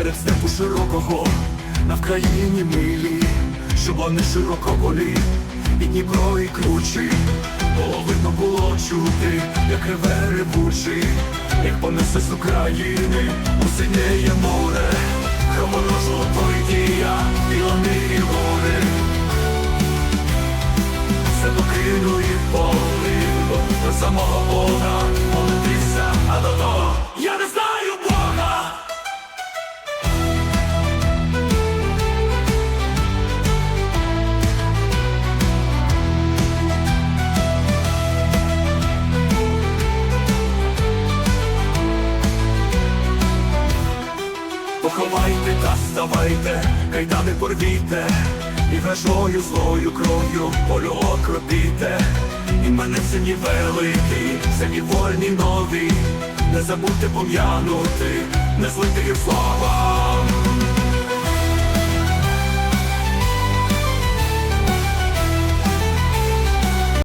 серед степу широкого, на Вкраїні милі, щоб вони широко болі, і Дніпро, і кручі, було видно було чути, як реве ревучий, як понесе з України, у море, Хромоножу поїдія, і лани, і гори. Все покину і полив до самого Бога Поховайте та ставайте, кайдани порвіте, і вражою злою кров'ю полю окропіте, і мене сині великі, сині вольні нові, не забудьте пом'янути, не злити їм слава.